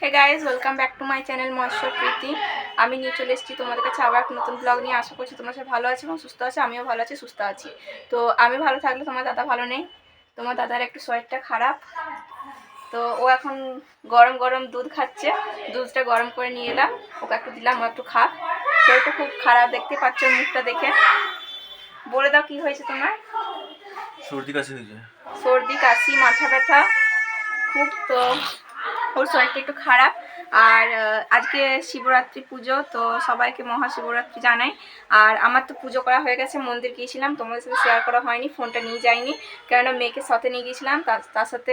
Hey guys welcome back to my channel Maheshwar Preeti আমি নিয়ে চলে এসেছি তোমাদের কাছে আবার এক নতুন ব্লগ নিয়ে। আশা করছি তোমরা সব ভালো আছো এবং সুস্থ আছো আমিও ভালো আছি সুস্থ আছি। তো আমি ভালো থাকলে তোমার দাদা ভালো নেই। তোমার দাদার একটু শরীরটা খারাপ। তো ও এখন গরম গরম দুধ খাচ্ছে। দুধটা গরম করে নিয়ে এলাম। ওকে একটু দিলাম ও একটু খা শরীরটা খুব খারাপ দেখতে পাচ্ছ মুখটা দেখে। বলে দাও কি হয়েছে তোমার? সর্দি কাশি হয়েছে। সর্দি কাশি মাথা ব্যথা। খুব তো ওর শরীরটা একটু খারাপ। আর আজকে শিবরাত্রি পুজো, তো সবাইকে মহাশিবরাত্রি জানাই। আর আমার তো পুজো করা হয়ে গেছে, মন্দির গিয়েছিলাম, তোমাদের সাথে শেয়ার করা হয়নি ফোনটা নিয়ে যাইনি। কেননা মেয়েকে সাথে নিয়ে গিয়েছিলাম তার সাথে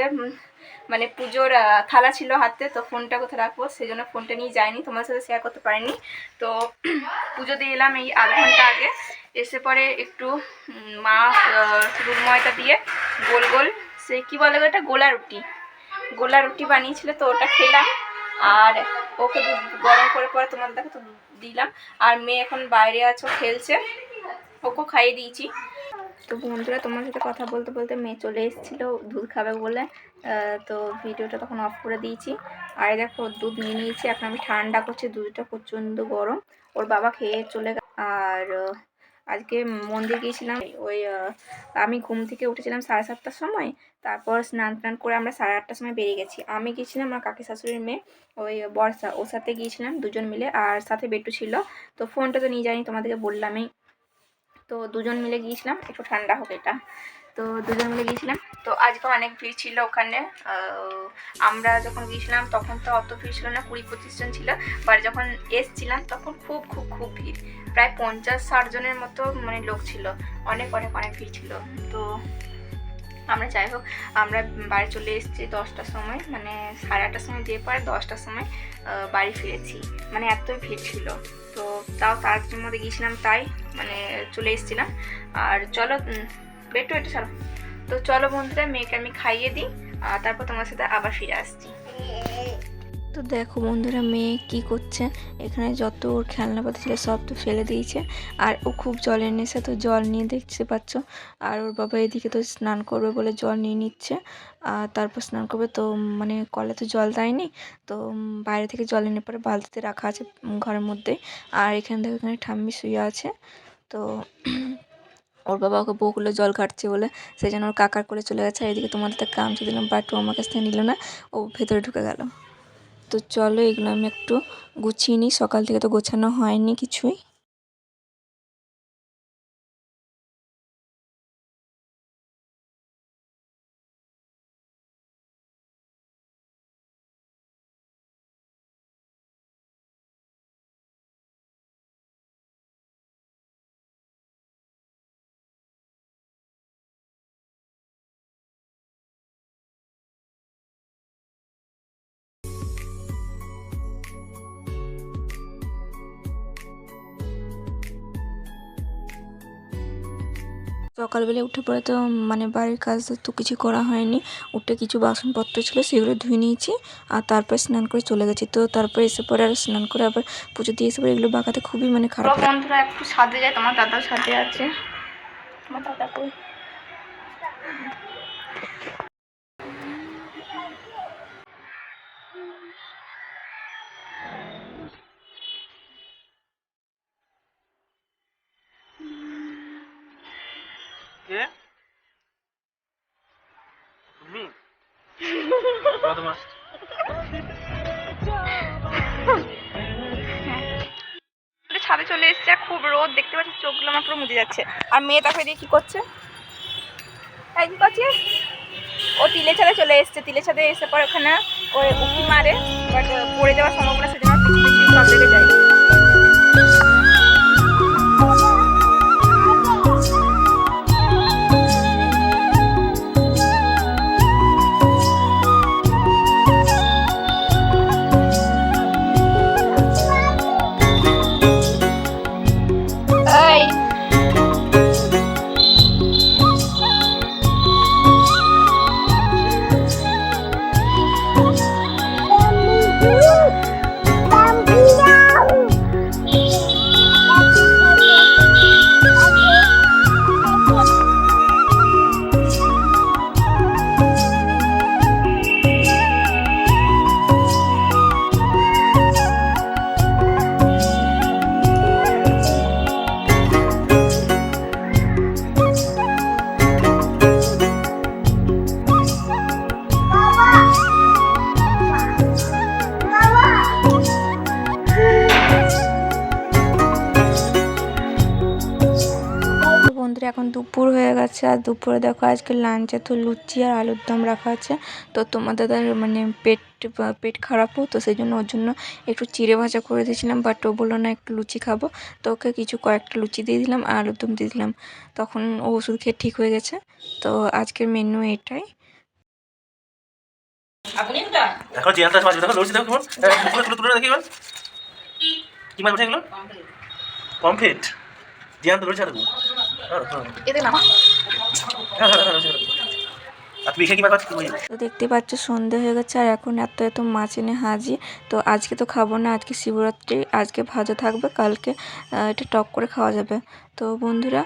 মানে পুজোর থালা ছিল হাতে, তো ফোনটা কোথায় রাখব? সেই জন্য ফোনটা নিয়ে যাইনি, তোমাদের সাথে শেয়ার করতে পারিনি। তো, পুজো দিয়ে এলাম এই আধ ঘণ্টা আগে। এসে পরে একটু মা রুট ময়দা দিয়ে গোল গোল সে কী বলে এটা গোলা রুটি। গোলা রুটি বানিয়েছিল তো ওটা খেলাম। আর ওকে দুধ গরম করে পরে তোমাদের দেখো তো দিলাম। আর মেয়ে এখন বাইরে আছো খেলছে। ওকে খাইয়ে দিয়েছি। তো বন্ধুরা, তোমার সাথে কথা বলতে বলতে মেয়ে চলে এসেছিল দুধ খাবে বলে। তো ভিডিওটা তখন অফ করে দিয়েছি। আর দেখো, দুধ নিয়ে নিয়েছি। এখন আমি ঠান্ডা করছি, দুধটা প্রচণ্ড গরম। ওর বাবা খেয়ে চলে আর আজকে মন্দির গিয়েছিলাম, ওই আমি ঘুম থেকে উঠেছিলাম সাড়ে সাতটার সময়, তারপর স্নান টান করে আমরা সাড়ে আটটার সময় বেরিয়ে গেছি। আমি গিয়েছিলাম আমার কাকি শাশুড়ির মেয়ে, ওই, বর্ষা, ওর সাথে গিয়েছিলাম দুজন মিলে, আর সাথে বেটু ছিল। তো ফোনটা তো নিয়ে যাইনি তোমাদেরকে বললামই। তো দুজন মিলে গিয়েছিলাম, একটু ঠান্ডা হোক এটা। তো দুজন মিলে গিয়েছিলাম। তো আজকে অনেক ভিড় ছিল ওখানে। আমরা যখন গিয়েছিলাম তখন তো অত ভিড় ছিল না, কুড়ি পঁচিশ জন ছিল। বাট যখন এসছিলাম তখন খুব খুব খুব ভিড়। প্রায় পঞ্চাশ, ষাট জনের মতো মানে লোক ছিল। অনেক অনেক অনেক ভিড় ছিল। তো আমরা যাই হোক, আমরা বাড়ি চলে এসেছি দশটার সময়। মানে সাড়ে আটটার সময় যেয়ে পরে দশটার সময় বাড়ি ফিরেছি। মানে এতই ভিড় ছিল। তো তাও তার মধ্যে গিয়েছিলাম তাই মানে চলে এসেছিলাম। আর চলো বেটু এটা চলো তো চলো বন্ধুরা, মেয়েকে আমি খাইয়ে দিই, আর তারপর তোমার সাথে আবার ফিরে আসছি। তো দেখো বন্ধুরা, মেয়ে কি করছে? এখানে যত ওর খেলনাপাতি ছিল সব তো ফেলে দিয়েছে, আর ও খুব জলের নেশা তো জল নিয়ে দেখতে পাচ্ছ। আর ওর বাবা এদিকে তো স্নান করবে বলে জল নিয়ে নিচ্ছে, আর তারপর স্নান করবে তো মানে কলে তো জল দেয়নি, তো বাইরে থেকে জল এনে পরে বালতিতে রাখা আছে ঘরের মধ্যে। আর এখানে দেখো, এখানে ঠাম্মি শুয়ে আছে। তো ওর বাবা ওকে বহুগুলো জল ঘাটছে বলে, সেই জন্য ওর কাকার করে চলে গেছে। এদিকে তোমাদের তো কামছে দিলাম বাট ও আমার কাছ থেকে নিল না, ও ভেতরে ঢুকে গেল। তো চলো এগুলো আমি একটু গুছিয়ে নিই, সকাল থেকে তো গোছানো হয়নি কিছুই। সকালবেলা উঠে পড়ে তো মানে বাড়ির কাজ তো কিছু করা হয়নি। উঠে কিছু বাসনপত্র ছিল সেগুলো ধুয়ে নিয়েছি আর তারপরে স্নান করে চলে গেছি। তো তারপর এসে পরে আর স্নান করে আবার পুজো দিয়ে এসে পরে এগুলো বাঁকাতে খুবই মানে খারাপ বন্ধুরা একটু সাথে যায় তোমার দাদার সাথে আছে। তোমার দাদা বদমাস ছাদে চলে এসেছে আর খুব রোদ, দেখতে পাচ্ছি চোখগুলো আমার পুরো মুজে যাচ্ছে। আর মেয়ে তাকে দিয়ে কি করছে? তাই কি করছে? ও তিলে ছাদে চলে এসছে, তিলে ছাদে এসে পর ওখানে ওই মারে, বাট পড়ে যাওয়ার সম্ভাবনা সেজন্য যায় এখন দুপুর হয়ে গেছে আর দুপুরে দেখো আজকে লাঞ্চে তো লুচি আর আলুর দম রাখা আছে। তো তোমার দাদার মানে পেট পেট খারাপও তো সেই জন্য ওর জন্য একটু চিড়ে ভাজা করে দিয়েছিলাম বাট ও বলল না একটু লুচি খাব। তো ওকে কিছু কয়েকটা লুচি দিয়ে দিলাম আর আলুর দম দিয়ে দিলাম। তখন ও ওষুধ খেয়ে ঠিক হয়ে গেছে। তো আজকের মেনু এটাই। দেখো জিয়ানটা মাছ দেখো লড়ছি দেখো কেমন। তুলে তুলে তুলে দেখি কি মাছ উঠে এগুলো পমফ্রেট জিয়ান তো দেখো তো দেখতে পাচ্ছ সন্ধে হয়ে গেছে আর এখন এত এত মাছ এনে হাজি। তো আজকে তো খাব না আজকে শিবরাত্রি আজকে ভাজা থাকবে কালকে এটা টক করে খাওয়া যাবে। তো বন্ধুরা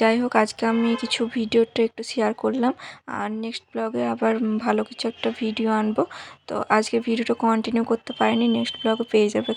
যাই হোক আজকে আমি কিছু ভিডিওটা একটু শেয়ার করলাম। আর নেক্সট ব্লগে আবার ভালো কিছু একটা ভিডিও আনব। তো আজকে ভিডিওটা কন্টিনিউ করতে পারিনি নেক্সট ব্লগে পেয়ে যাবে।